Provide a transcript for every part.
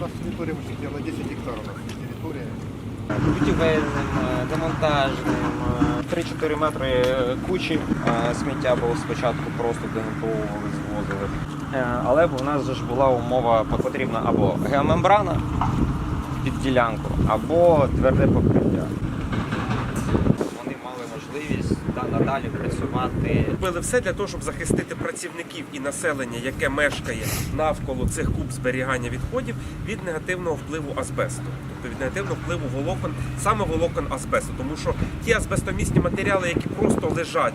Нас территория очень 10 гектаров у нас е, демонтажним. е, 3-4 метри е, кучі е, сміття було спочатку просто демонтовували, звозили. Е, Але у нас ж була умова потрібна або геомембрана під ділянку, або тверде покриття. Вони мали можливість та, надалі працювати Робили все для того, щоб захистити працівників і населення, яке мешкає навколо цих куб зберігання відходів від негативного впливу азбесту, тобто від негативного впливу волокон, саме волокон азбесту, тому що ті азбестомісні матеріали, які просто лежать.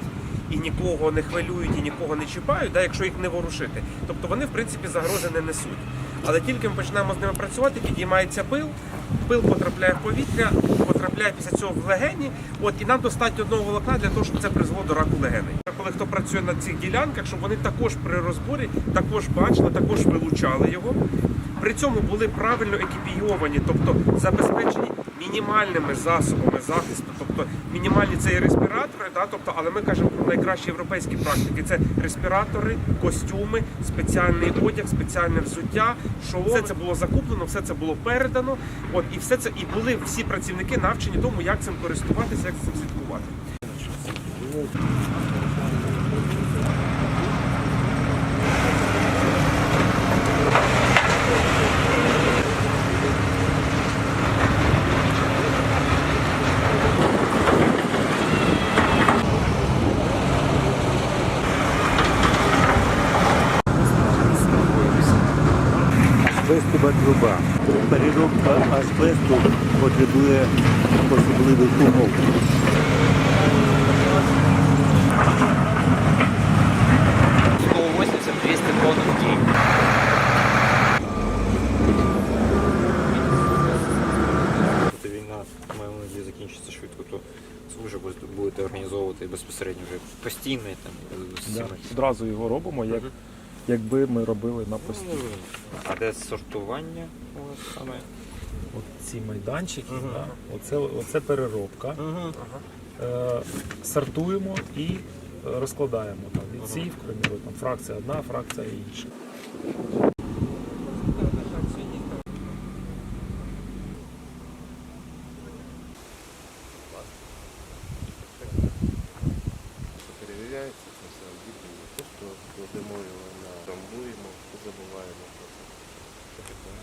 І нікого не хвилюють, і нікого не чіпають, да, якщо їх не ворушити. Тобто вони, в принципі, загрози не несуть. Але тільки ми починаємо з ними працювати, підіймається пил, пил потрапляє в повітря, потрапляє після цього в легені. От і нам достатньо одного волокна для того, щоб це призвело до раку легеней. Коли хто працює на цих ділянках, щоб вони також при розборі також бачили, також вилучали його. При цьому були правильно екіпійовані, тобто забезпечені мінімальними засобами захисту, тобто мінімальні це і респіратори, да, тобто, але ми кажемо про найкращі європейські практики. Це респіратори, костюми, спеціальний одяг, спеціальне взуття. Шоломи. Все це було закуплено, все це було передано. От і все це і були всі працівники навчені тому, як цим користуватися, як цим слідкувати. Азбестова труба. Переробка азбесту потребує особливих умов. закінчиться швидко, то це вже будете- організовувати безпосередньо вже постійне там з Да. Одразу його робимо, як, якби ми робили на пості. Ну, А де сортування у вас саме? От ці майданчики, Мгм. да, оце, оце переробка. Е, сортуємо і е, розкладаємо там відсів, приміру, там фракція одна, фракція інша. Перевіряється, це все обідно. Просто кладемо його на трамбуємо, забуваємо про це. Потім вже